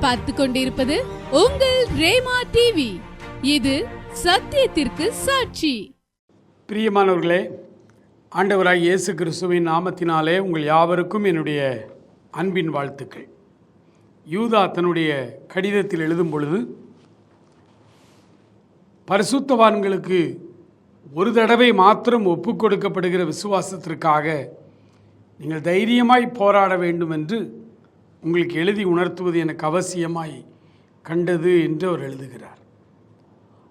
பார்த்து கொண்டிருப்பது உங்கள் ரேமா டிவி இது சத்தியத்திற்கு சாட்சி. பிரியமானவர்களே ஆண்டவராய் இயேசு கிறிஸ்துவின் நாமத்தினாலே உங்கள் யாவருக்கும் என்னுடைய அன்பின் வாழ்த்துக்கள். யூதா தன்னுடைய கடிதத்தில் எழுதும் பொழுது பரிசுத்தவான்களுக்கு ஒரு தடவை மாத்திரம் ஒப்புக் கொடுக்கப்படுகிற விசுவாசத்திற்காக நீங்கள் தைரியமாய் போராட வேண்டும் என்று உங்களுக்கு எழுதி உணர்த்துவது எனக்கு அவசியமாய் கண்டது என்று அவர் எழுதுகிறார்.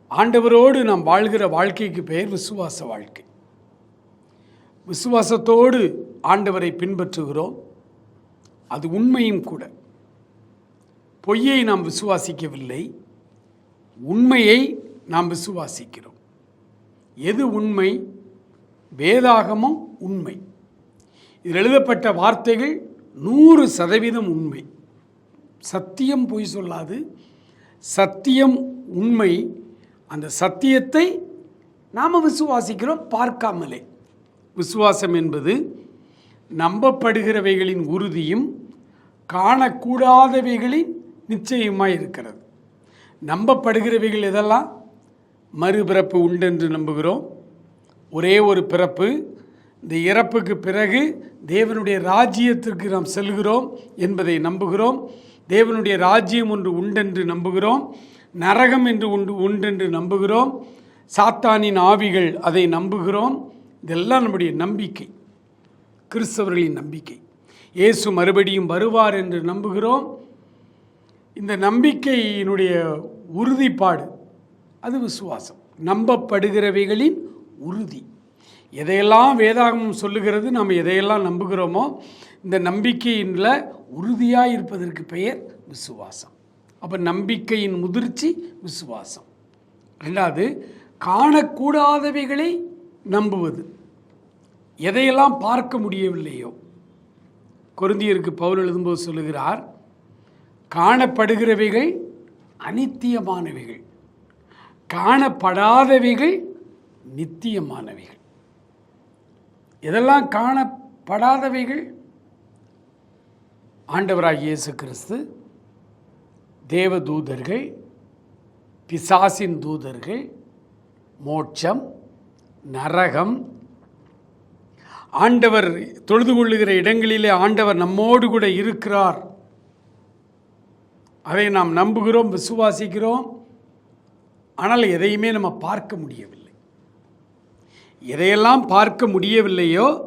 ஆண்டவரோடு நாம் வாழ்கிற வாழ்க்கைக்கு பெயர் விசுவாச வாழ்க்கை. விசுவாசத்தோடு ஆண்டவரை பின்பற்றுகிறோம். அது உண்மையும் கூட. பொய்யை நாம் விசுவாசிக்கவில்லை. உண்மையை நாம் விசுவாசிக்கிறோம். எது உண்மை? வேதாகமும் உண்மை. இதில் எழுதப்பட்ட வார்த்தைகள் நூறு சதவீதம் உண்மை. சத்தியம் பொய் சொல்லாது. சத்தியம் உண்மை. அந்த சத்தியத்தை நாம் விசுவாசிக்கிறோம் பார்க்காமலே. விசுவாசம் என்பது நம்பப்படுகிறவைகளின் உறுதியும் காணக்கூடாதவைகளின் நிச்சயமாக இருக்கிறது. நம்பப்படுகிறவைகள் எதெல்லாம்? மறுபிறப்பு உண்டென்று நம்புகிறோம். ஒரே ஒரு பிறப்பு இந்த இறப்புக்கு பிறகு தேவனுடைய ராஜ்யத்திற்கு நாம் செல்கிறோம் என்பதை நம்புகிறோம். தேவனுடைய ராஜ்யம் ஒன்று உண்டென்று நம்புகிறோம். நரகம் என்று உண்டு உண்டென்று நம்புகிறோம். சாத்தானின் ஆவிகள் அதை நம்புகிறோம். இதெல்லாம் நம்முடைய நம்பிக்கை. கிறிஸ்தவர்களின் நம்பிக்கை. இயேசு மறுபடியும் வருவார் என்று நம்புகிறோம். இந்த நம்பிக்கையினுடைய உறுதிப்பாடு அது விசுவாசம். நம்பப்படுகிறவைகளின் உறுதி. எதையெல்லாம் வேதாகமம் சொல்லுகிறது நாம் எதையெல்லாம் நம்புகிறோமோ இந்த நம்பிக்கையின்ல உறுதியாக இருப்பதற்கு பெயர் விசுவாசம். அப்போ நம்பிக்கையின் முதிர்ச்சி விசுவாசம். ரெண்டாவது காணக்கூடாதவைகளை நம்புவது. எதையெல்லாம் பார்க்க முடியவில்லையோ. கொருந்தியருக்கு பவுல் எழுதும்போது சொல்லுகிறார் காணப்படுகிறவைகள் அனித்தியமானவைகள். காணப்படாதவைகள் நித்தியமானவைகள். இதெல்லாம் காணப்படாதவைகள் ஆண்டவராக இயேசு கிறிஸ்து தேவதூதர்கள் பிசாசின் தூதர்கள் மோட்சம் நரகம் ஆண்டவர் தொழுது கொள்ளுகிற இடங்களிலே ஆண்டவர் நம்மோடு கூட இருக்கிறார். அதை நாம் நம்புகிறோம் விசுவாசிக்கிறோம். ஆனால் எதையுமே நம்ம பார்க்க முடியவில்லை. எதையெல்லாம் பார்க்க முடியவில்லையோ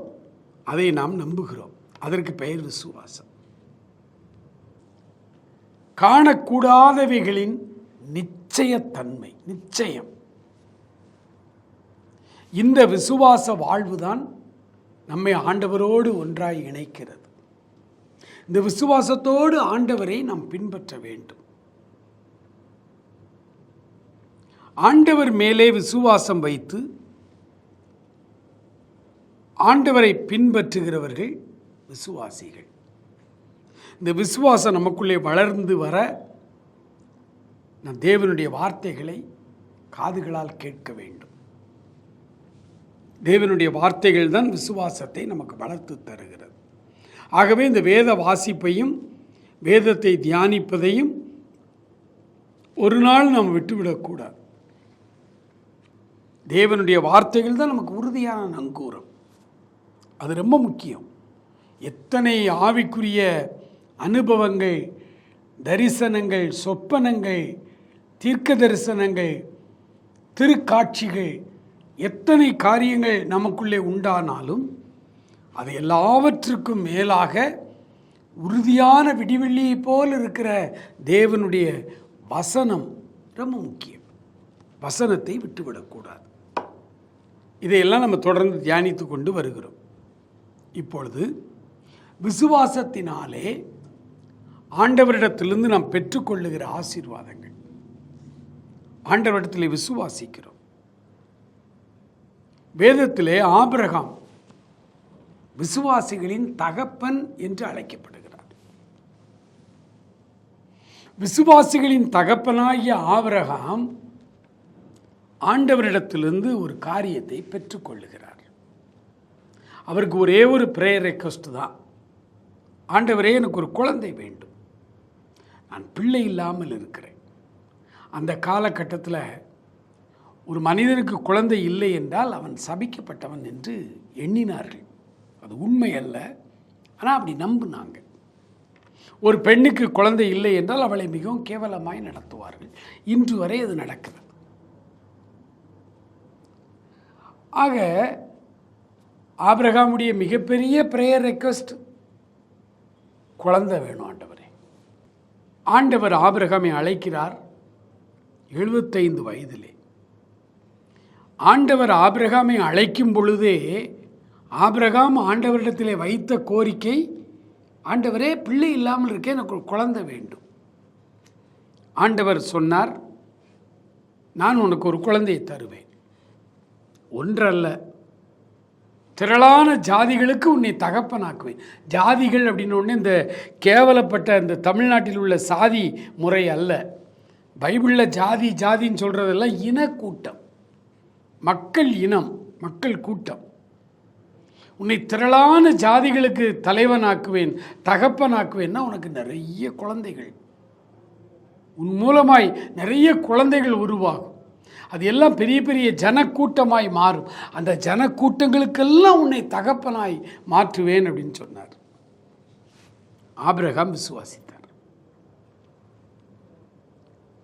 அதை நாம் நம்புகிறோம். அதற்கு பெயர் விசுவாசம். காணக்கூடாதவைகளின் நிச்சயத்தன்மை நிச்சயம். இந்த விசுவாச வாழ்வுதான் நம்மை ஆண்டவரோடு ஒன்றாய் இணைக்கிறது. இந்த விசுவாசத்தோடு ஆண்டவரை நாம் பின்பற்ற வேண்டும். ஆண்டவர் மேலே விசுவாசம் வைத்து ஆண்டவரை பின்பற்றுகிறவர்கள் விசுவாசிகள். இந்த விசுவாசம் நமக்குள்ளே வளர்ந்து வர நம் தேவனுடைய வார்த்தைகளை காதுகளால் கேட்க வேண்டும். தேவனுடைய வார்த்தைகள் தான் விசுவாசத்தை நமக்கு வளர்த்து தருகிறது. ஆகவே இந்த வேத வாசிப்பையும் வேதத்தை தியானிப்பதையும் ஒரு நாள் நாம் விட்டுவிடக்கூடாது. தேவனுடைய வார்த்தைகள் தான் நமக்கு உறுதியான நங்கூரம். அது ரொம்ப முக்கியம். எத்தனை ஆவிக்குரிய அனுபவங்கள் தரிசனங்கள் சொப்பனங்கள் தீர்க்க தரிசனங்கள் திருக்காட்சிகள் எத்தனை காரியங்கள் நமக்குள்ளே உண்டானாலும் அது எல்லாவற்றுக்கும் மேலாக உறுதியான விடிவெள்ளியை போல் இருக்கிற தேவனுடைய வசனம் ரொம்ப முக்கியம். வசனத்தை விட்டுவிடக்கூடாது. இதையெல்லாம் நம்ம தொடர்ந்து தியானித்து கொண்டு வருகிறோம். இப்பொழுது விசுவாசத்தினாலே ஆண்டவரிடத்திலிருந்து நாம் பெற்றுக்கொள்ளுகிற ஆசீர்வாதங்கள். ஆண்டவரிடத்தில் விசுவாசிக்கிறோம். வேதத்திலே ஆபிரகாம் விசுவாசிகளின் தகப்பன் என்று அழைக்கப்படுகிறார். விசுவாசிகளின் தகப்பனாகிய ஆபிரகாம் ஆண்டவரிடத்திலிருந்து ஒரு காரியத்தை பெற்றுக்கொள்ளுகிறார். அவருக்கு ஒரே ஒரு ப்ரேயர் ரெக்வஸ்ட் தான். ஆண்டவரே எனக்கு ஒரு குழந்தை வேண்டும். நான் பிள்ளை இல்லாமல் இருக்கிறேன். அந்த காலகட்டத்தில் ஒரு மனிதனுக்கு குழந்தை இல்லை என்றால் அவன் சபிக்கப்பட்டவன் என்று எண்ணினார்கள். அது உண்மை அல்ல. ஆனால் அப்படி நம்பினாங்க. ஒரு பெண்ணுக்கு குழந்தை இல்லை என்றால் அவளை மிகவும் கேவலமாய் நடத்துவார்கள். இன்று வரை அது நடக்குது. ஆக ஆபிரகாமுடைய மிகப்பெரிய ப்ரேயர் ரெக்வஸ்ட் குழந்தை வேணும் ஆண்டவரே. ஆண்டவர் ஆபிரகாமை அழைக்கிறார் எழுபத்தைந்து வயதிலே. ஆண்டவர் ஆபிரகாமை அழைக்கும் பொழுதே ஆபிரகாம் ஆண்டவரிடத்திலே வைத்த கோரிக்கை ஆண்டவரே பிள்ளை இல்லாமல் இருக்கே எனக்கு குழந்தை வேண்டும். ஆண்டவர் சொன்னார் நான் உனக்கு ஒரு குழந்தையை தருவேன். ஒன்றல்ல திரளான ஜாதிகளுக்கு உன்னை தகப்பனாக்குவேன். ஜாதிகள் அப்படின்னு ஒன்று இந்த கேவலப்பட்ட இந்த தமிழ்நாட்டில் உள்ள சாதி முறை அல்ல. பைபிளில் ஜாதி ஜாதின்னு சொல்கிறதெல்லாம் இனக்கூட்டம். மக்கள் இனம் மக்கள் கூட்டம். உன்னை திரளான ஜாதிகளுக்கு தலைவனாக்குவேன் தகப்பனாக்குவேன்னா உனக்கு நிறைய குழந்தைகள். உன் மூலமாய் நிறைய குழந்தைகள் உருவாகும். அது எல்லாம் பெரிய பெரிய ஜனக்கூட்டமாய் மாறும். அந்த ஜனக்கூட்டங்களுக்கெல்லாம் உன்னை தகப்பனாய் மாற்றுவேன் அப்படின்னு சொன்னார். ஆபிரகாம் விசுவாசித்தார்.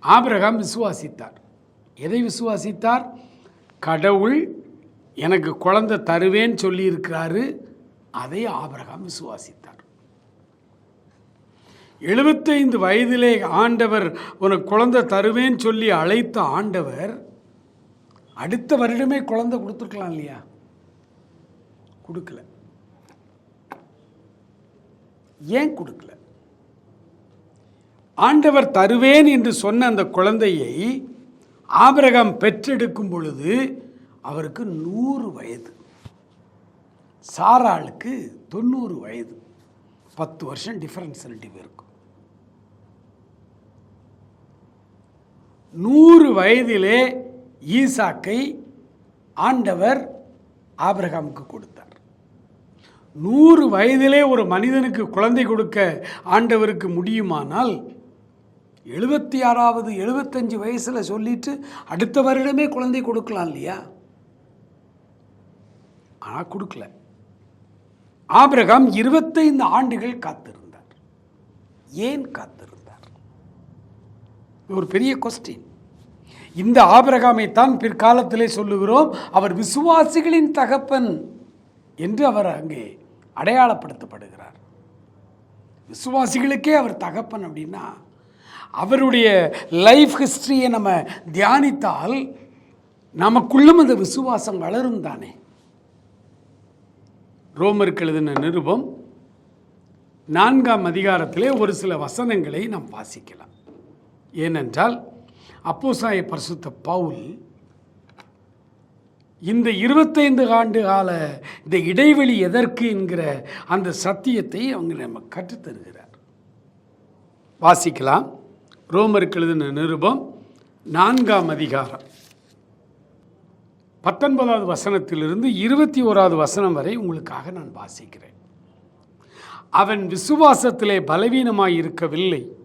ஆபிரகாம் விசுவாசித்தார். எதை விசுவாசித்தார்? கடவுள் எனக்கு குழந்தை தருவேன்னு சொல்லியிருக்கிறாரு. அதை ஆபிரகாம் விசுவாசித்தார். எழுபத்தைந்து வயதிலே ஆண்டவர் உனக்கு குழந்தை தருவேன்னு சொல்லி அழைத்த ஆண்டவர் அடுத்த வருடமே குழந்தை கொடுத்துருக்கலாம் இல்லையா? கொடுக்கல. ஏன் கொடுக்கல? ஆண்டவர் தருவேன் என்று சொன்ன அந்த குழந்தையை ஆபரகம் பெற்றெடுக்கும் பொழுது அவருக்கு நூறு வயது. சாராளுக்கு தொண்ணூறு வயது. பத்து வருஷம் டிஃபரன்ஸ் ரெண்டு பேருக்கும் நூறு வயதிலே ஈசாக்கை ஆண்டவர் ஆபிரகாமுக்கு கொடுத்தார். நூறு வயதிலே ஒரு மனிதனுக்கு குழந்தை கொடுக்க ஆண்டவருக்கு முடியுமானால் எழுபத்தி ஆறாவது எழுபத்தஞ்சு வயசில் சொல்லிட்டு அடுத்த வருடமே குழந்தை கொடுக்கலாம் இல்லையா? ஆனால் கொடுக்கல. ஆபிரகாம் இருபத்தைந்து ஆண்டுகள் காத்திருந்தார். ஏன் காத்திருந்தார்? ஒரு பெரிய கொஸ்டின் இந்த ஆபிரகாமை தான் பிற்காலத்திலே சொல்லுகிறோம். அவர் விசுவாசிகளின் தகப்பன் என்று அவர் அங்கே அடையாளப்படுத்தப்படுகிறார். விசுவாசிகளுக்கே அவர் தகப்பன் அப்படின்னா அவருடைய லைஃப் ஹிஸ்ட்ரியை நம்ம தியானித்தால் நமக்குள்ளும் அந்த விசுவாசம் வளரும் தானே. ரோமருக்கு எழுதின நிருபம் நான்காம் அதிகாரத்திலே ஒரு சில வசனங்களை நாம் வாசிக்கலாம். ஏனென்றால் அப்போசாய பரிசுத்த பவுல் இந்த இருபத்தைந்து ஆண்டு கால இந்த இடைவெளி எதற்கு என்கிற அந்த சத்தியத்தை அவங்க நம்ம கற்றுத்தருகிறார். வாசிக்கலாம். ரோமருக்கு எழுதின நிருபம் நான்காம் அதிகாரம். பத்தொன்பதாவது வசனத்திலிருந்து இருபத்தி ஓராவது வசனம் வரை உங்களுக்காக நான் வாசிக்கிறேன். அவன் விசுவாசத்திலே பலவீனமாய் இருக்கவில்லை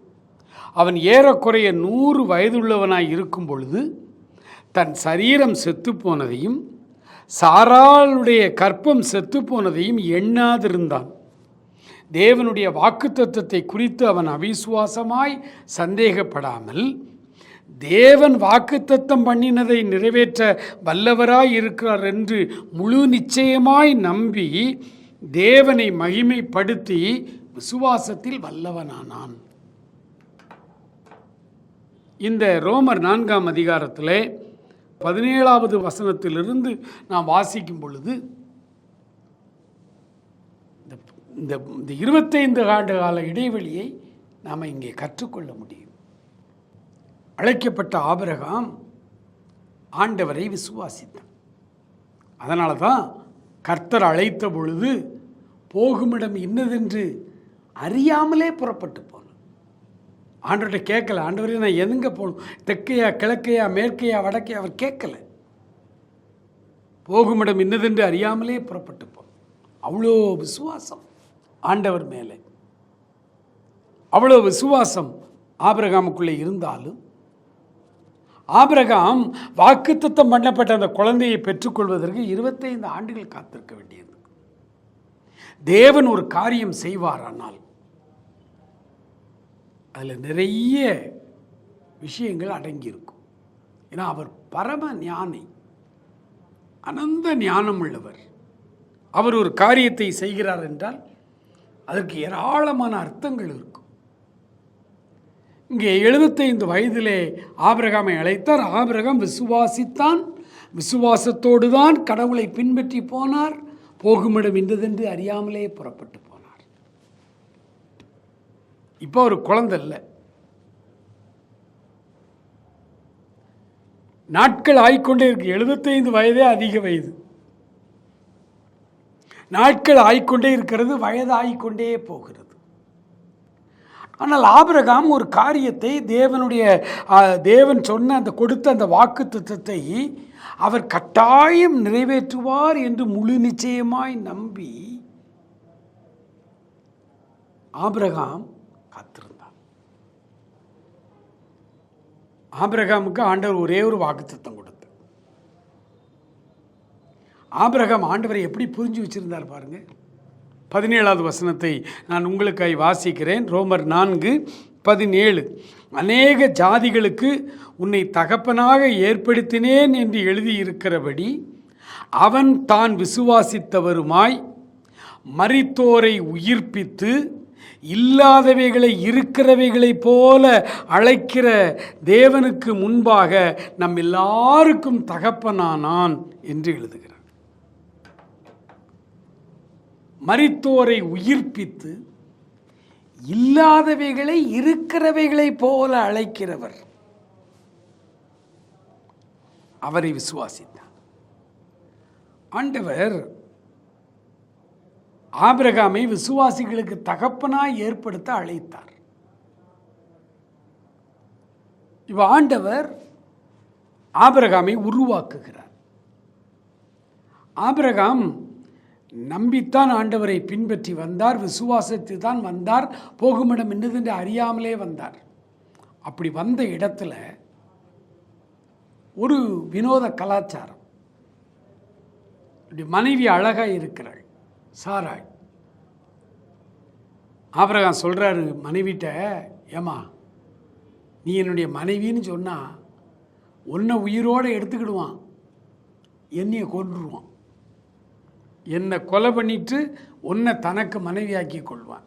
அவன் ஏறக்குறைய நூறு வயதுள்ளவனாய் இருக்கும் பொழுது தன் சரீரம் செத்துப்போனதையும் சாராளுடைய கற்பம் செத்துப்போனதையும் எண்ணாதிருந்தான். தேவனுடைய வாக்குத்தத்தத்தை குறித்து அவன் அவிசுவாசமாய் சந்தேகப்படாமல் தேவன் வாக்குத்தத்தம் பண்ணினதை நிறைவேற்ற வல்லவராய் இருக்கிறார் என்று முழு நிச்சயமாய் நம்பி தேவனை மகிமைப்படுத்தி விசுவாசத்தில் வல்லவனானான். இந்த ரோமர் நான்காம் அதிகாரத்திலே பதினேழாவது வசனத்திலிருந்து நாம் வாசிக்கும் பொழுது இந்த இந்த இந்த இருபத்தைந்து ஆண்டு கால இடைவெளியை நாம் இங்கே கற்றுக்கொள்ள முடியும். அழைக்கப்பட்ட ஆபரகாம் ஆண்டவரை விசுவாசித்தான். அதனால தான் கர்த்தர் அழைத்த பொழுது போகுமிடம் இன்னதென்று அறியாமலே புறப்பட்டு போனார். ஆண்டவர்கிட்ட கேட்கல. ஆண்டவரே நான் எதுங்க போகணும்? தெற்கையா கிழக்கையா மேற்கையா வடக்கையா அவர் கேட்கல. போகுமிடம் இன்னதென்று அறியாமலே புறப்பட்டு போ அவ்வளோ விசுவாசம் ஆண்டவர் மேலே. அவ்வளோ விசுவாசம் ஆபிரகாமுக்குள்ளே இருந்தாலும் ஆபிரகாம் வாக்குத்தத்தம் பண்ணப்பட்ட அந்த குழந்தையை பெற்றுக்கொள்வதற்கு இருபத்தைந்து ஆண்டுகள் காத்திருக்க வேண்டியது தேவன் ஒரு காரியம் செய்வாரானால் அதில் நிறைய விஷயங்கள் அடங்கியிருக்கும். ஏன்னா அவர் பரம ஞானி அனந்த ஞானம் உள்ளவர் அவர் ஒரு காரியத்தை செய்கிறார் என்றால் அதற்கு ஏராளமான அர்த்தங்கள் இருக்கும். இங்கே எழுபத்தைந்து வயதிலே ஆபிரகாமை அழைத்தார். ஆபிரகாம் விசுவாசித்தான் விசுவாசத்தோடு தான் கடவுளை பின்பற்றி போனார். போகுமிடம் இன்றதென்று அறியாமலே புறப்பட்டு போனார் இப்போ ஒரு குழந்தை இல்லை. நாட்கள் ஆய்க்கொண்டே இருக்கு. எழுபத்தைந்து வயதே அதிக வயது. நாட்கள் ஆய்க்கொண்டே இருக்கிறது வயது போகிறது. ஆனால் ஆபிரகாம் ஒரு காரியத்தை தேவனுடைய தேவன் சொன்ன அந்த கொடுத்த அந்த வாக்கு அவர் கட்டாயம் நிறைவேற்றுவார் என்று முழு நிச்சயமாய் நம்பி ஆபிரகாம் காத்திருந்தார் ஆபிரகாமுக்கு ஆண்டவர் ஒரே ஒரு வாக்குத்தத்தம் கொடுத்து. ஆபிரகாம் ஆண்டவரை எப்படி புரிஞ்சு வச்சுருந்தார் பாருங்க. பதினேழாவது வசனத்தை நான் உங்களுக்காய் வாசிக்கிறேன். ரோமர் நான்கு பதினேழு. அநேக ஜாதிகளுக்கு உன்னை தகப்பனாக ஏற்படுத்தினேன் என்று எழுதியிருக்கிறபடி அவன் தான் விசுவாசித்தவருமாய் மரித்தோரை உயிர்ப்பித்து இல்லாதவைகளை இருக்கிறவைகளைப் போல அழைக்கிற தேவனுக்கு முன்பாக நம் எல்லாருக்கும் தகப்பனானான் என்று எழுதுகிறார். மரித்தோரை உயிர்ப்பித்து இல்லாதவைகளை இருக்கிறவைகளைப் போல அழைக்கிறவர். அவரை விசுவாசித்தார். ஆண்டவர் ஆபிரகாமை விசுவாசிகளுக்கு தகப்பனாய் ஏற்படுத்த அழைத்தார். இவ ஆண்டவர் ஆபிரகாமை உருவாக்குகிறார். ஆபிரகாம் நம்பித்தான் ஆண்டவரை பின்பற்றி வந்தார் விசுவாசத்தில் தான் வந்தார் போகுமிடம் என்னதென்று அறியாமலே வந்தார். அப்படி வந்த இடத்துல ஒரு வினோத கலாச்சாரம். இப்படி மனைவி அழகாக இருக்கிறாள். சாராய். ஆபிரகாம் சொல்கிறாரு மனைவிட்ட ஏமா நீ என்னுடைய மனைவின்னு சொன்னால் உன்னை உயிரோடு எடுத்துக்கிடுவான். என்னையை கொன்றுருவான். என்னை கொலை பண்ணிட்டு உன்னை தனக்கு மனைவியாக்கி கொள்வான்.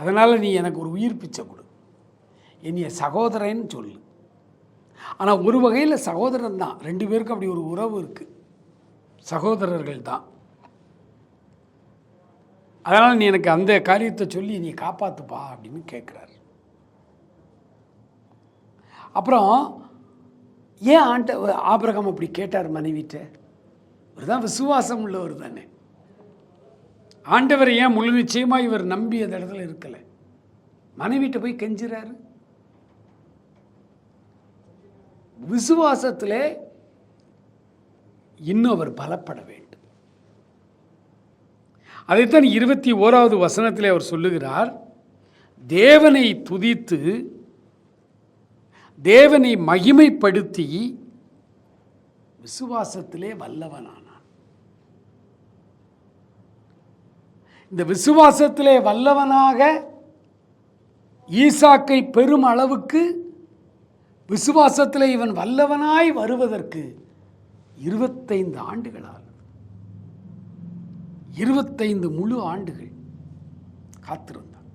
அதனால் நீ எனக்கு ஒரு உயிர் பிச்சை கொடு. என்னைய சகோதரன்னு சொல்லு. ஆனால் ஒரு வகையில் சகோதரன் தான். ரெண்டு பேருக்கும் அப்படி ஒரு உறவு இருக்குது சகோதரர்கள் தான். அதனால் நீ எனக்கு அந்த காரியத்தை சொல்லி நீ காப்பாற்றுப்பா அப்படின்னு கேட்குறாரு. அப்புறம் ஏன் ஆண்ட ஆபிரகம் அப்படி கேட்டார் மனைவிட்ட? இவர் தான் விசுவாசம் உள்ளவர் தானே. ஆண்டவர் ஏன் முழு நிச்சயமாக இவர் நம்பி அந்த இடத்துல இருக்கலை? மனைவிட்ட போய் கெஞ்சுறாரு. விசுவாசத்தில் இன்னும் அவர் பலப்பட வேண்டும். அதைத்தான் இருபத்தி ஓராவது வசனத்திலே அவர் சொல்லுகிறார். தேவனை துதித்து தேவனை மகிமைப்படுத்தி விசுவாசத்திலே வல்லவனானான். இந்த விசுவாசத்திலே வல்லவனாக ஈசாக்கை பெரும் அளவுக்கு விசுவாசத்திலே இவன் வல்லவனாய் வருவதற்கு இருபத்தைந்து ஆண்டுகளாக இருபத்தைந்து முழு ஆண்டுகள் காத்திருந்தான்.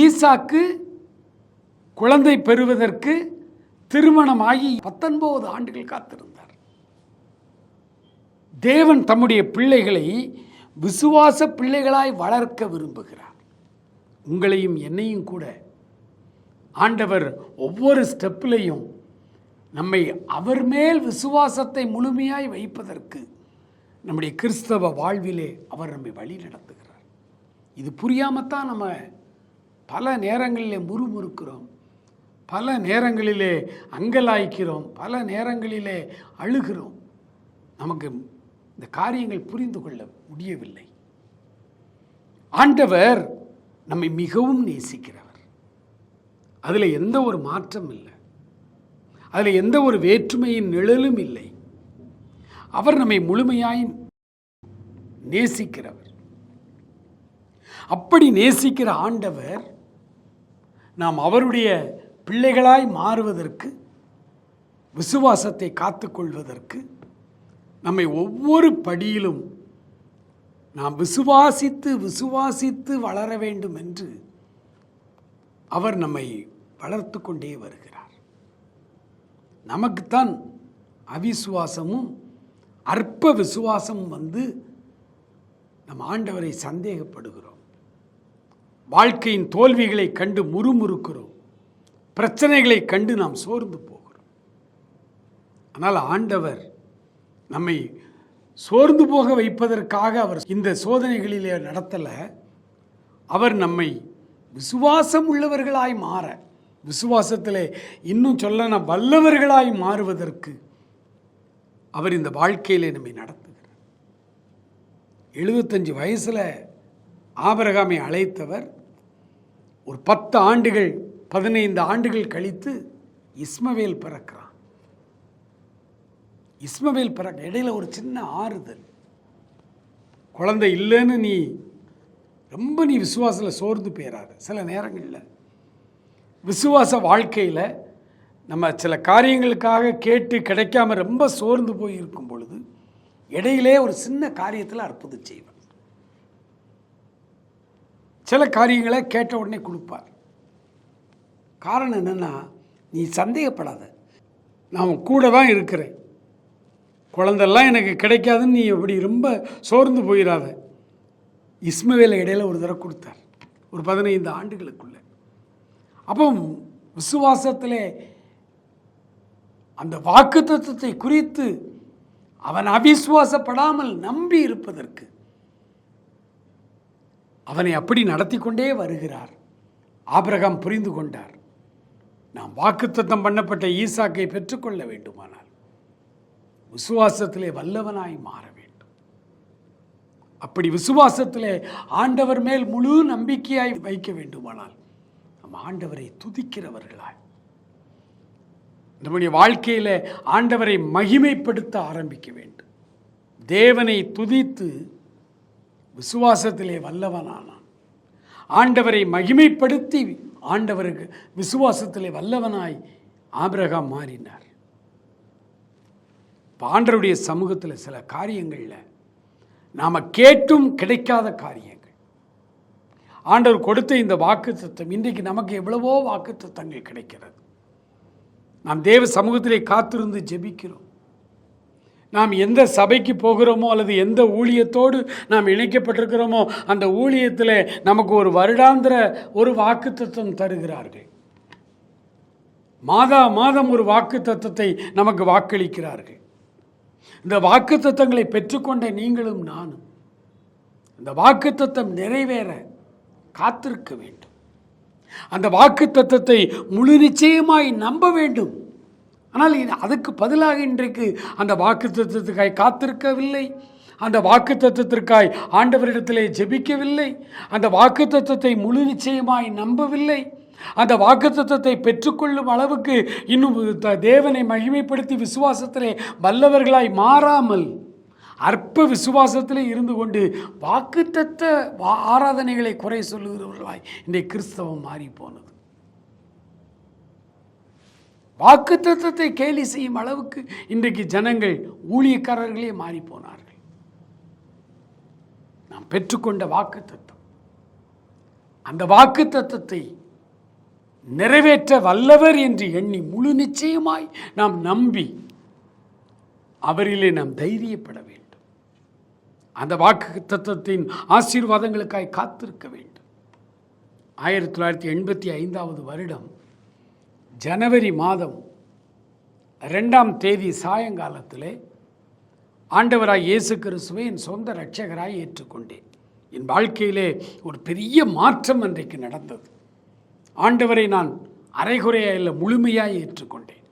ஈசாக்கு குழந்தை பெறுவதற்கு திருமணமாகி பத்தொன்பது ஆண்டுகள் காத்திருந்தார். தேவன் தம்முடைய பிள்ளைகளை விசுவாச பிள்ளைகளாய் வளர்க்க விரும்புகிறார். உங்களையும் என்னையும் கூட. ஆண்டவர் ஒவ்வொரு ஸ்டெப்பிலையும் நம்மை அவர் மேல் விசுவாசத்தை முழுமையாய் வைப்பதற்கு நம்முடைய கிறிஸ்தவ வாழ்விலே அவர் நம்மை வழி நடத்துகிறார். இது புரியாமத்தான் நம்ம பல நேரங்களிலே முறுமுறுக்கிறோம். பல நேரங்களிலே அங்கலாய்க்கிறோம். பல நேரங்களிலே அழுகிறோம். நமக்கு இந்த காரியங்கள் புரிந்து கொள்ள முடியவில்லை. ஆண்டவர் நம்மை மிகவும் நேசிக்கிறவர். அதில் எந்த ஒரு மாற்றம் இல்லை அதில் எந்த ஒரு வேற்றுமையின் நிழலும் இல்லை. அவர் நம்மை முழுமையாய் நேசிக்கிறவர். அப்படி நேசிக்கிற ஆண்டவர் நாம் அவருடைய பிள்ளைகளாய் மாறுவதற்கு விசுவாசத்தை காத்துக்கொள்வதற்கு நம்மை ஒவ்வொரு படியிலும் நாம் விசுவாசித்து விசுவாசித்து வளர வேண்டும் என்று அவர் நம்மை வளர்த்து கொண்டே வருகிறார். நமக்குத்தான் அவிசுவாசமும் அற்ப விசுவாசமும் வந்து நம் ஆண்டவரை சந்தேகப்படுகிறோம். வாழ்க்கையின் தோல்விகளை கண்டு முறுமுறுக்கிறோம். பிரச்சனைகளை கண்டு நாம் சோர்ந்து போகிறோம். ஆனால் ஆண்டவர் நம்மை சோர்ந்து போக வைப்பதற்காக அவர் இந்த சோதனைகளிலே நடத்தலை. அவர் நம்மை விசுவாசம் உள்ளவர்களாய் மாற விசுவாசத்திலே இன்னும் சொல்ல வல்லவர்களாய் மாறுவதற்கு அவர் இந்த வாழ்க்கையிலே நம்மை நடத்துகிறார். எழுபத்தஞ்சு வயசில் ஆபரகாமை அழைத்தவர் ஒரு பத்து ஆண்டுகள் பதினைந்து ஆண்டுகள் கழித்து இஸ்மவேல் பிறக்கிறான். இஸ்மவேல் பிறக்க இடையில ஒரு சின்ன ஆறுதல். குழந்தை இல்லைன்னு நீ ரொம்ப நீ விசுவாசத்தில் சோர்ந்து போயிடாத சில நேரங்களில் விசுவாச வாழ்க்கையில் நம்ம சில காரியங்களுக்காக கேட்டு கிடைக்காம ரொம்ப சோர்ந்து போய் இருக்கும் பொழுது இடையிலே ஒரு சின்ன காரியத்தில் அற்புதம் செய்வார். சில காரியங்களை கேட்ட உடனே கொடுப்பார். காரணம் என்னென்னா நீ சந்தேகப்படாத. நான் உன் கூட தான் இருக்கிறேன். குழந்தெல்லாம் எனக்கு கிடைக்காதுன்னு நீ இப்படி ரொம்ப சோர்ந்து போயிடாத இஸ்மவேல இடையில ஒரு தடவை கொடுத்தார். ஒரு பதினைந்து ஆண்டுகளுக்குள்ள. அப்போ விசுவாசத்திலே அந்த வாக்கு தத்துவத்தை குறித்து அவன் அவிசுவாசப்படாமல் நம்பி இருப்பதற்கு அவனை அப்படி நடத்தி கொண்டே வருகிறார். ஆபிரகாம் புரிந்து கொண்டார். நாம் வாக்குத்தத்தம் பண்ணப்பட்ட ஈசாக்கை பெற்றுக்கொள்ள வேண்டுமானால் விசுவாசத்திலே வல்லவனாய் மாற வேண்டும். அப்படி விசுவாசத்திலே ஆண்டவர் மேல் முழு நம்பிக்கையாய் வைக்க வேண்டுமானால் ஆண்டவரை துதிக்கிறவர்களாய். நம்முடைய வாழ்க்கையில் ஆண்டவரை மகிமைப்படுத்த ஆரம்பிக்க வேண்டும். தேவனை துதித்து விசுவாசத்திலே வல்லவனானான். ஆண்டவரை மகிமைப்படுத்தி ஆண்டவருக்கு விசுவாசத்திலே வல்லவனாய் ஆபிரகாம் மாறினார். இப்போ ஆண்டவருடைய சமூகத்தில் சில காரியங்களில் நாம் கேட்டும் கிடைக்காத காரியங்கள். ஆண்டவர் கொடுத்த இந்த வாக்கு தத்துவம் இன்றைக்கு நமக்கு எவ்வளவோ வாக்கு தத்தங்கள் கிடைக்கிறது. நாம் தேவ சமூகத்திலே காத்திருந்து ஜெபிக்கிறோம். நாம் எந்த சபைக்கு போகிறோமோ அல்லது எந்த ஊழியத்தோடு நாம் இணைக்கப்பட்டிருக்கிறோமோ அந்த ஊழியத்தில் நமக்கு ஒரு வருடாந்திர ஒரு வாக்கு தத்துவம் தருகிறார்கள். மாதா மாதம் ஒரு வாக்கு தத்துவத்தை நமக்கு வாக்களிக்கிறார்கள். இந்த வாக்கு தத்தங்களை பெற்றுக்கொண்ட நீங்களும் நானும். இந்த வாக்கு தத்தம் நிறைவேற. காத்திருக்க வேண்டும். அந்த வாக்கு தத்துவத்தை முழு நிச்சயமாய் நம்ப வேண்டும். ஆனால் அதுக்கு பதிலாக இன்றைக்கு அந்த வாக்கு தத்துவத்துக்காய் காத்திருக்கவில்லை. அந்த வாக்கு தத்துவத்திற்காய் ஆண்டவரிடத்திலே ஜெபிக்கவில்லை. அந்த வாக்கு தத்துவத்தை முழு நிச்சயமாய் நம்பவில்லை. அந்த வாக்கு தத்துவத்தை பெற்றுக்கொள்ளும் அளவுக்கு இன்னும் த- தேவனை மகிமைப்படுத்தி விசுவாசத்திலே வல்லவர்களாய் மாறாமல் அற்ப விசுவாசத்திலே இருந்து கொண்டு வாக்குத்தத்த ஆராதனைகளை குறை சொல்லுகிறவர்களாய் இன்றைய கிறிஸ்தவம் மாறி போனது வாக்குத்தத்தத்தை கேலி செய்யும் அளவுக்கு இன்றைக்கு ஜனங்கள் ஊழியக்காரர்களே மாறி போனார்கள் நாம் பெற்றுக்கொண்ட வாக்குத்தத்தம். அந்த வாக்குத்தத்தத்தை நிறைவேற்ற வல்லவர் என்று எண்ணி முழு நிச்சயமாய் நாம் நம்பி அவரிலே நாம் தைரியப்பட வேண்டும். அந்த வாக்கு தத்துவத்தின் ஆசீர்வாதங்களுக்காய் காத்திருக்க வேண்டும். ஆயிரத்தி தொள்ளாயிரத்தி எண்பத்தி ஐந்தாவது வருடம் ஜனவரி மாதம் ரெண்டாம் தேதி சாயங்காலத்திலே ஆண்டவராய் இயேசு கிறிஸ்துவை என் சொந்த இரட்சகராய் ஏற்றுக்கொண்டேன். என் வாழ்க்கையிலே ஒரு பெரிய மாற்றம் அன்றைக்கு நடந்தது. ஆண்டவரை நான் அரைகுறையாக இல்லை முழுமையாய் ஏற்றுக்கொண்டேன்.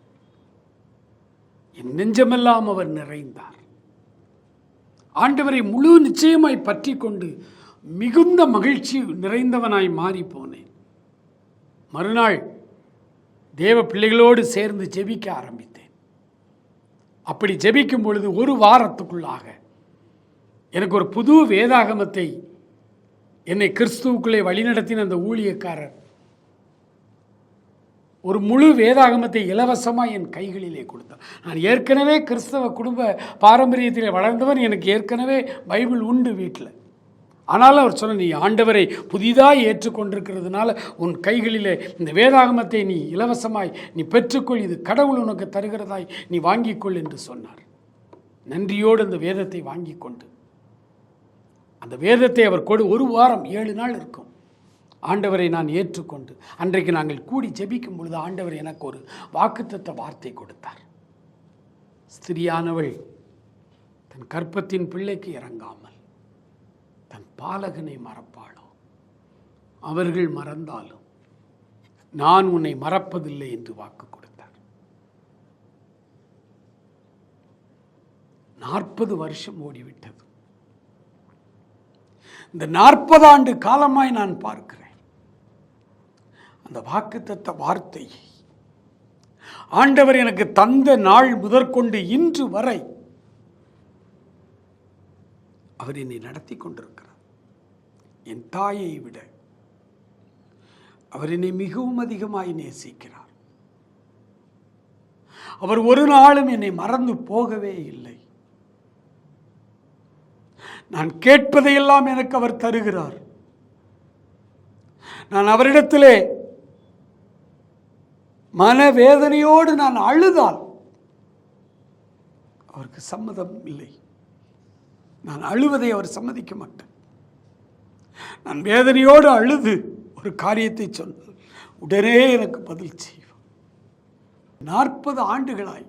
என் நெஞ்சமெல்லாம் அவர் நிறைந்தார். ஆண்டவரை முழு நிச்சயமாய் பற்றி கொண்டு மிகுந்த மகிழ்ச்சி நிறைந்தவனாய் மாறி போனேன். மறுநாள் தேவ பிள்ளைகளோடு சேர்ந்து ஜெபிக்க ஆரம்பித்தேன். அப்படி ஜெபிக்கும் பொழுது ஒரு வாரத்துக்குள்ளாக எனக்கு ஒரு புது வேதாகமத்தை என்னை கிறிஸ்துவுக்குள்ளே வழிநடத்தின அந்த ஊழியக்காரர் ஒரு முழு வேதாகமத்தை இலவசமாக என் கைகளிலே கொடுத்தார் நான் ஏற்கனவே கிறிஸ்தவ குடும்ப பாரம்பரியத்தில் வளர்ந்தவன் எனக்கு ஏற்கனவே பைபிள் உண்டு வீட்டில் ஆனாலும் அவர் சொன்ன நீ ஆண்டவரை புதிதாக ஏற்றுக்கொண்டிருக்கிறதுனால உன் கைகளிலே இந்த வேதாகமத்தை நீ இலவசமாய் நீ பெற்றுக்கொள் இது கடவுள் உனக்கு தருகிறதாய் நீ வாங்கிக்கொள் என்று சொன்னார். நன்றியோடு அந்த வேதத்தை வாங்கி கொண்டு அந்த வேதத்தை அவர் கொடு ஒரு வாரம் ஏழு நாள் இருக்கும். ஆண்டவரை நான் ஏற்றுக்கொண்டு அன்றைக்கு நாங்கள் கூடி ஜெபிக்கும் பொழுது ஆண்டவர் எனக்கு ஒரு வாக்குத்தத்த வார்த்தை கொடுத்தார். ஸ்திரியானவள் தன் கற்பத்தின் பிள்ளைக்கு இறங்காமல் தன் பாலகனை மறப்பாளோ? அவர்கள் மறந்தாலும் நான் உன்னை மறப்பதில்லை என்று வாக்கு கொடுத்தார். நாற்பது வருஷம் ஓடிவிட்டது. இந்த நாற்பது ஆண்டு காலமாய் நான் பார்க்கிறேன். அந்த வாக்குத்தத்த வார்த்தை. ஆண்டவர் எனக்கு தந்த நாள் முதற்கொண்டு இன்று வரை அவர் என்னை நடத்தி கொண்டிருக்கிறார். என் தாயை விட அவர் என்னை மிகவும் அதிகமாய் நேசிக்கிறார். அவர் ஒரு நாளும் என்னை மறந்து போகவே இல்லை. நான் கேட்பதையெல்லாம் எனக்கு அவர் தருகிறார். நான் அவரிடத்திலே மனவேதனையோடு நான் அழுதால் அவருக்கு சம்மதம் இல்லை. நான் அழுவதை அவர் சம்மதிக்க மாட்டேன் நான் வேதனையோடு அழுது ஒரு காரியத்தை சொன்னால் உடனே எனக்கு பதில் செய்வார். நாற்பது ஆண்டுகளாய்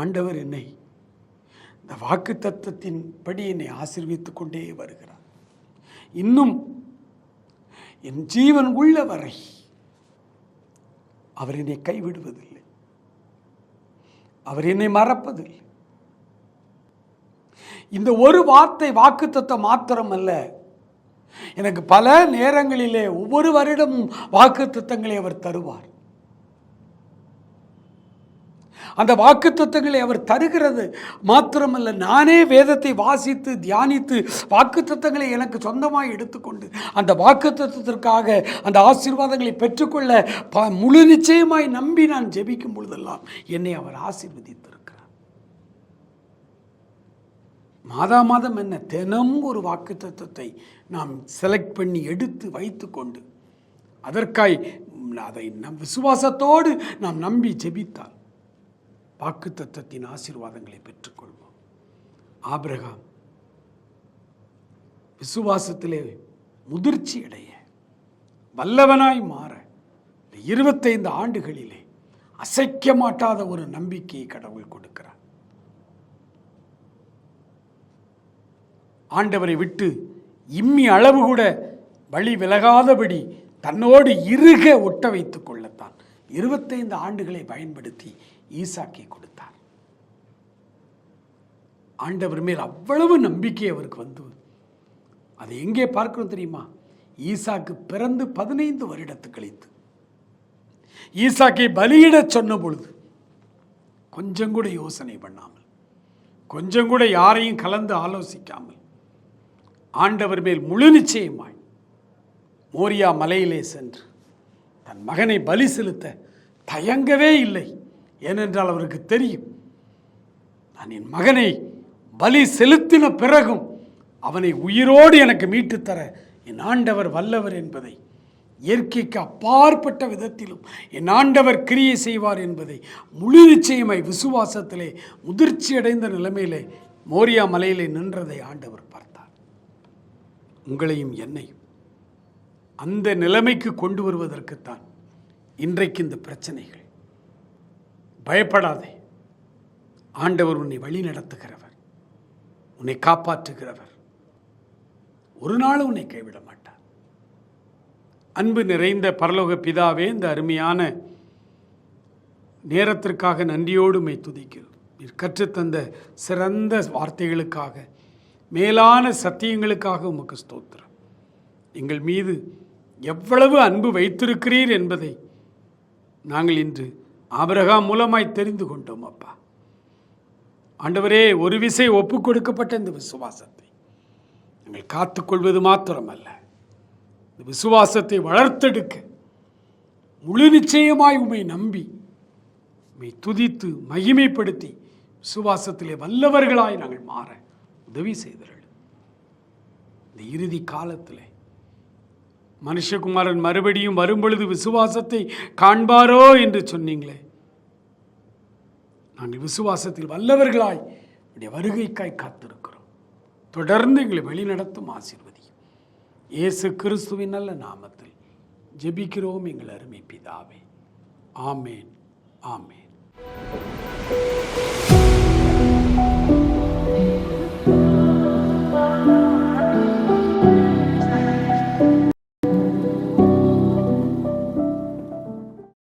ஆண்டவர் என்னை இந்த வாக்கு தத்துவத்தின் படி என்னை ஆசீர்வித்துக் கொண்டே வருகிறார். இன்னும் என் ஜீவன் உள்ள வரை அவர் என்னை கைவிடுவதில்லை. அவர் என்னை மறப்பதில்லை. இந்த ஒரு வார்த்தை வாக்குத்தத்தை மாத்திரம் அல்ல எனக்கு பல நேரங்களிலே ஒவ்வொரு வருடமும் வாக்குத்தத்தங்களை அவர் தருவார். அந்த வாக்குத்தத்தங்களை அவர் தருகிறது. மாத்திரமல்ல நானே வேதத்தை வாசித்து தியானித்து வாக்குத்தத்தங்களை எனக்கு சொந்தமாக எடுத்துக்கொண்டு அந்த வாக்குத்தத்தத்திற்காக அந்த ஆசீர்வாதங்களை பெற்றுக்கொள்ள ப முழு நிச்சயமாய் நம்பி நான் ஜெபிக்கும் பொழுதெல்லாம் என்னை அவர் ஆசீர்வதித்திருக்கிறார். மாதா மாதம் என்ன தினம் ஒரு வாக்குத்தத்தத்தை நாம் செலக்ட் பண்ணி எடுத்து வைத்துக்கொண்டு அதற்காய் அதை நம் விசுவாசத்தோடு நாம் நம்பி ஜெபித்தால் வாக்குத்தத்தத்தின் ஆசீர்வாதங்களை பெற்றுக்கொள்வோம். ஆபிரகாம் விசுவாசத்திலே முதிர்ச்சி அடைய வல்லவனாய் மாற இருபத்தைந்து ஆண்டுகளிலே அசைக்க மாட்டாத ஒரு நம்பிக்கையை கடவுள் கொடுக்கிறார். ஆண்டவரை விட்டு இம்மி அளவு கூட வழி விலகாதபடி தன்னோடு இருக ஒட்ட வைத்துக் கொள்ளத்தான். இருபத்தைந்து ஆண்டுகளை பயன்படுத்தி ஈசாக்கை கொடுத்தார். ஆண்டவர் மேல் அவ்வளவு நம்பிக்கை அவருக்கு வந்து. அதை எங்கே பார்க்கிறோம் தெரியுமா? ஈசாக்கு பிறந்து பதினைந்து வருடத்து கழித்து. ஈசாக்கை பலியிடச் சொன்ன பொழுது கொஞ்சம் கூட யோசனை பண்ணாமல் கொஞ்சம் கூட யாரையும் கலந்து ஆலோசிக்காமல் ஆண்டவர் மேல் முழு நிச்சயமாய் மோரியா மலையிலே சென்று தன் மகனை பலி செலுத்த தயங்கவே இல்லை. ஏனென்றால் அவருக்கு தெரியும் நான் என் மகனை பலி செலுத்தின பிறகும் அவனை உயிரோடு எனக்கு மீட்டுத் தர என் ஆண்டவர் வல்லவர் என்பதை இயற்கைக்கு அப்பாற்பட்ட விதத்திலும் என் ஆண்டவர் கிரியை செய்வார் என்பதை முழு நிச்சயமாய் விசுவாசத்திலே முதிர்ச்சி அடைந்த நிலைமையிலே மோரியா மலையிலே நின்றதை ஆண்டவர் பார்த்தார். உங்களையும் என்னையும் அந்த நிலைமைக்கு கொண்டு வருவதற்குத்தான் இன்றைக்கு இந்த பிரச்சனைகள். பயப்படாதே. ஆண்டவர் உன்னை வழி நடத்துகிறவர். உன்னை காப்பாற்றுகிறவர். ஒரு நாள் உன்னை கைவிட மாட்டார். அன்பு நிறைந்த பரலோக பிதாவே இந்த அருமையான நேரத்திற்காக நன்றியோடு மை துதிக்கிறோம். நீர் கற்றுத்தந்த சிறந்த வார்த்தைகளுக்காக மேலான சத்தியங்களுக்காக உமக்கு ஸ்தோத்திரம். எங்கள் மீது எவ்வளவு அன்பு வைத்திருக்கிறீர் என்பதை நாங்கள் இன்று ஆபிரகாம் மூலமாய் தெரிந்து கொண்டோம் அப்பா. ஆண்டவரே ஒரு விசை ஒப்பு கொடுக்கப்பட்ட இந்த விசுவாசத்தை நாங்கள் காத்துக்கொள்வது மாத்திரமல்ல. இந்த விசுவாசத்தை வளர்த்தெடுக்க முழு நிச்சயமாய் உம்மை நம்பி உமை துதித்து மகிமைப்படுத்தி விசுவாசத்திலே வல்லவர்களாய் நாங்கள் மாற உதவி செய்தீர்கள் இந்த இறுதி காலத்தில் மனுஷகுமாரன் மறுபடியும் வரும்பொழுது விசுவாசத்தை காண்பாரோ என்று சொன்னீங்களே நாங்கள் விசுவாசத்தில் வல்லவர்களாய் உடைய வருகைக்காய் காத்திருக்கிறோம். தொடர்ந்து எங்களை வழிநடத்தும் ஆசீர்வதியும். இயேசு கிறிஸ்துவின் நல்ல நாமத்தில் ஜெபிக்கிறோம் எங்கள் அருமை பிதாவே. ஆமேன். ஆமேன்.